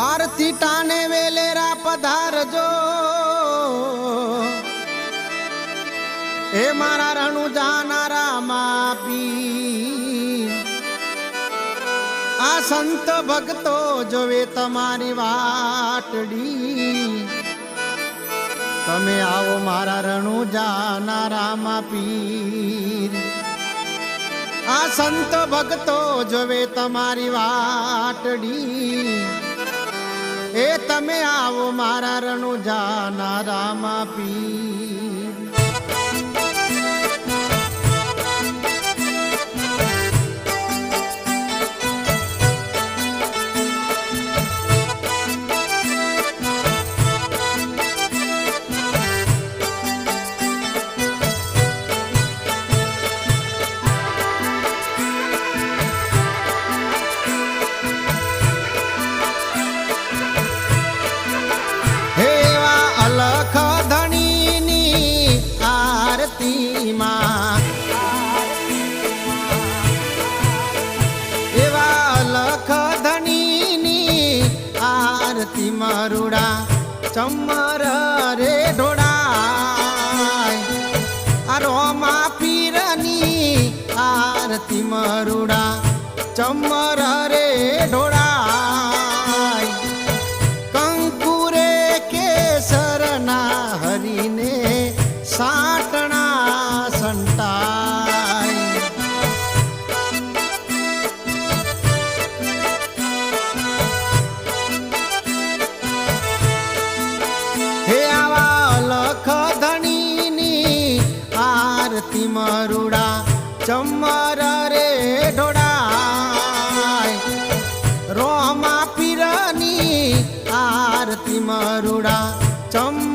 આરતી ટાણે વેલેરા પધારજો. એ મારા રણુ જાનારા માપી આ સંત ભક્તો જોવે તમારી વાટડી. તમે આવો મારા રણુ જાનારા માપીર આ સંત ભક્તો જોવે તમારી વાટડી. એ તમે આવો મારા રણુ જાનારા માપી આરતીમાં એવા લખ ધણીની આરતી મરુડા, ચમર રે ઢોળાય. આ રોમા પીરની આરતી મરુડા, ચમર રે ઢોળાય. રોમા પીરની આરતી મરુડા ચમર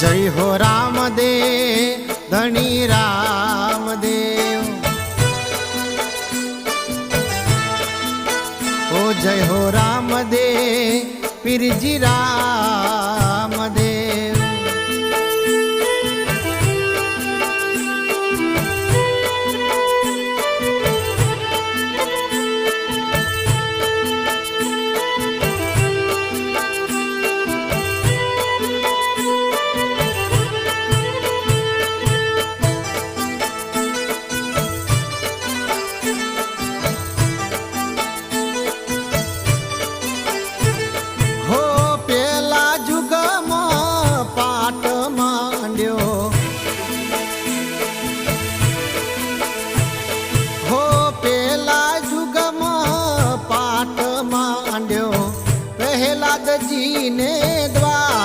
જય હો રામદેવ ધણી રામદેવ. ઓ જય હો રામદેવ પીરજી રામદેવ પહેલા દજીને દ્વાર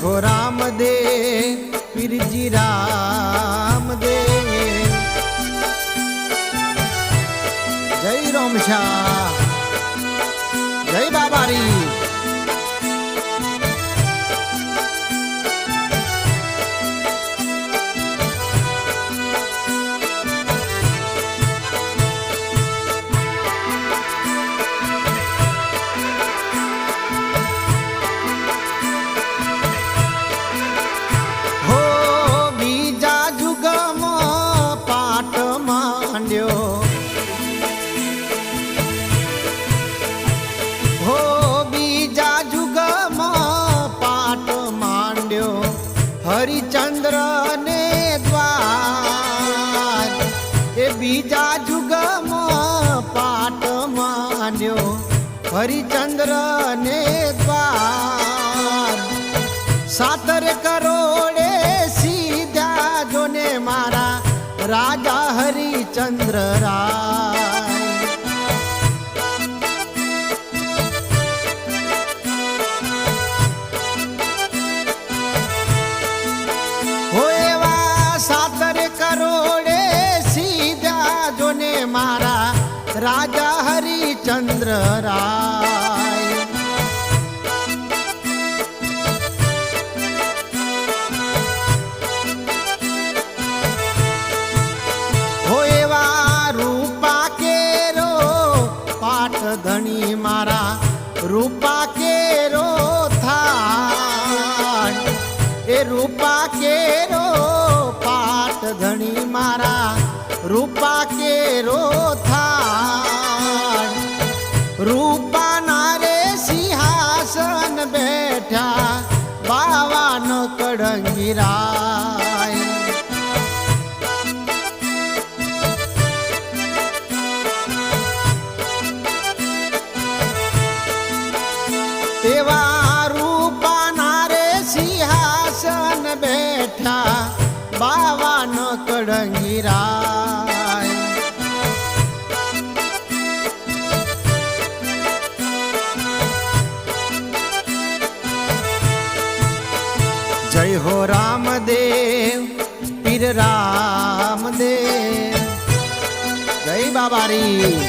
માઘો રામ દે પીરજી રામ દે જય રામ શ્યામ સાતર કરોડે સીધા જોને મારા રાજા હરિચંદ્ર રા કરોડે સીધા જોને મારા રાજા હરિચંદ્ર રા પીરાય તેવા રૂપાના રે સિંહાસન બેઠા બાવાનો કડંગીરા हो रहा રામદેવ પીર રામદેવ. જય બાબારી.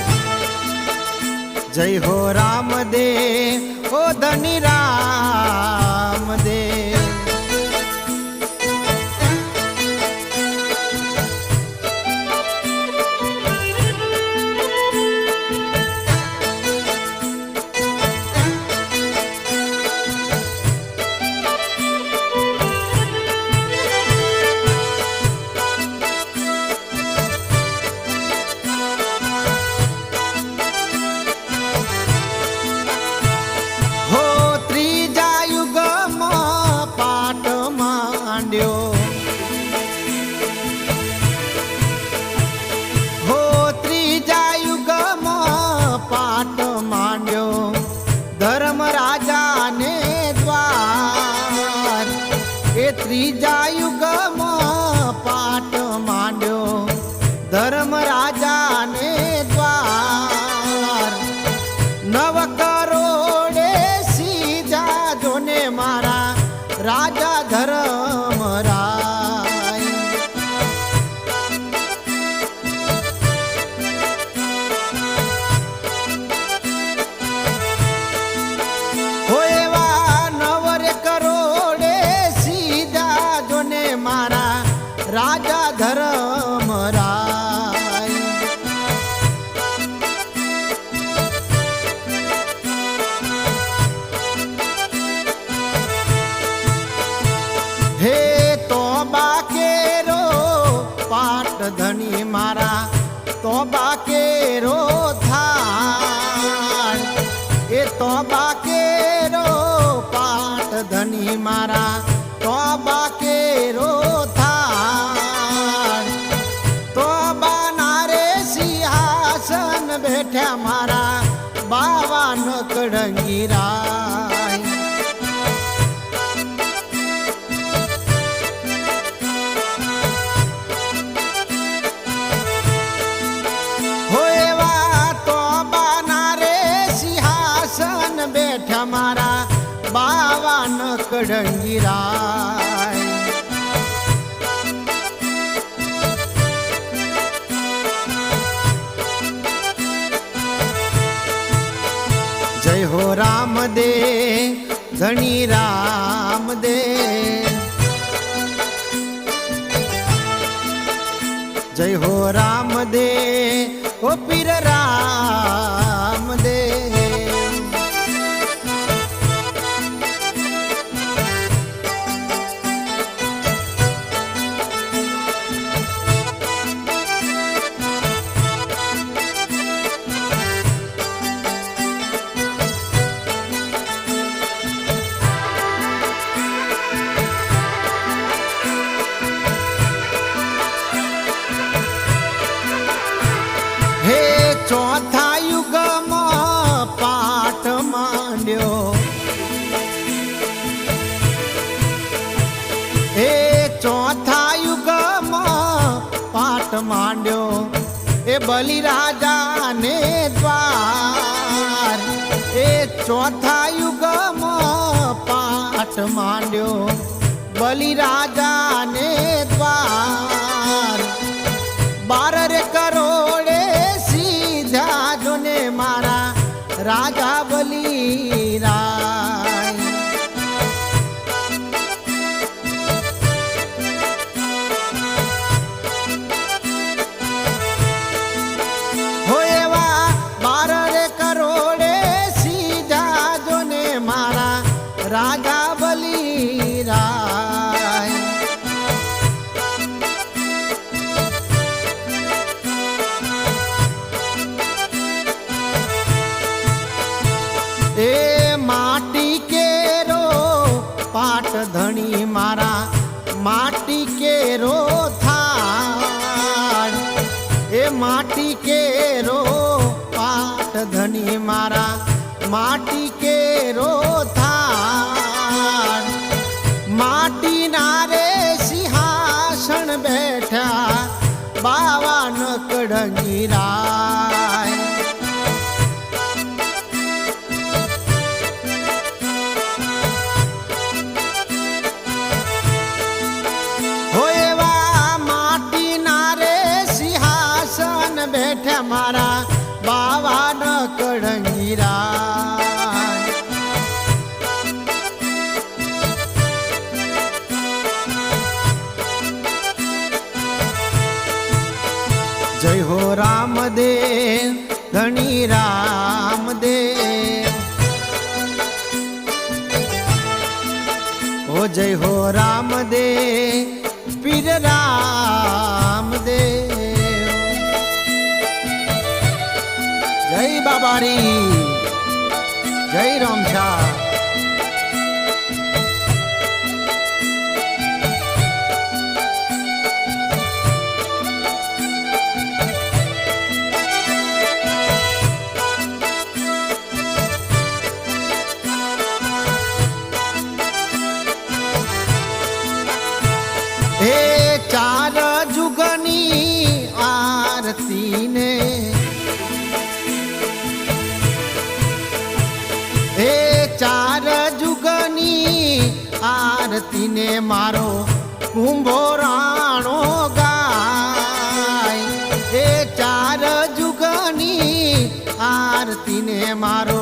જય હો રામદેવ ઓ ધની રામદેવ. તો બાકે કડંગી રાય જય હો રામ દે ધણી રામ દે જય હો રામ દે ઓ પીર રામ એ બલિ રાજાને દ્વાર. એ ચોથા યુગમાં પાઠ માંડ્યો બલિ રાજાને દ્વાર. બાર રે કરોડે ધણી મારા જય હો રામ દે ધણી રામ દે ઓ જય હો રામ દે પીર રામ દે જય બાબારી, જય રામછા હે ચાર જુગની આરતી ને મારો કુંભો રાણો ગાય. હે ચાર જુગની આરતી ને મારો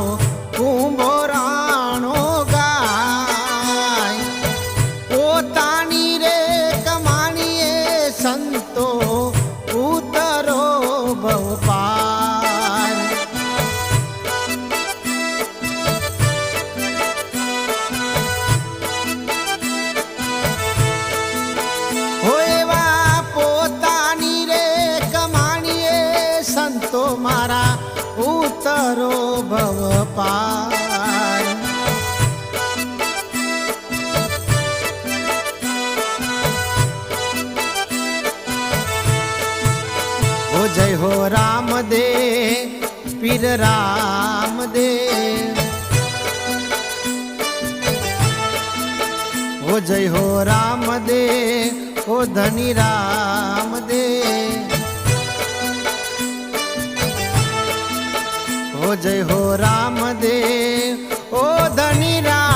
પીર રામ દે હો જય હો રામ દે હો ધની રામ દે હો જય હો રામ દે ઓ ધની રામ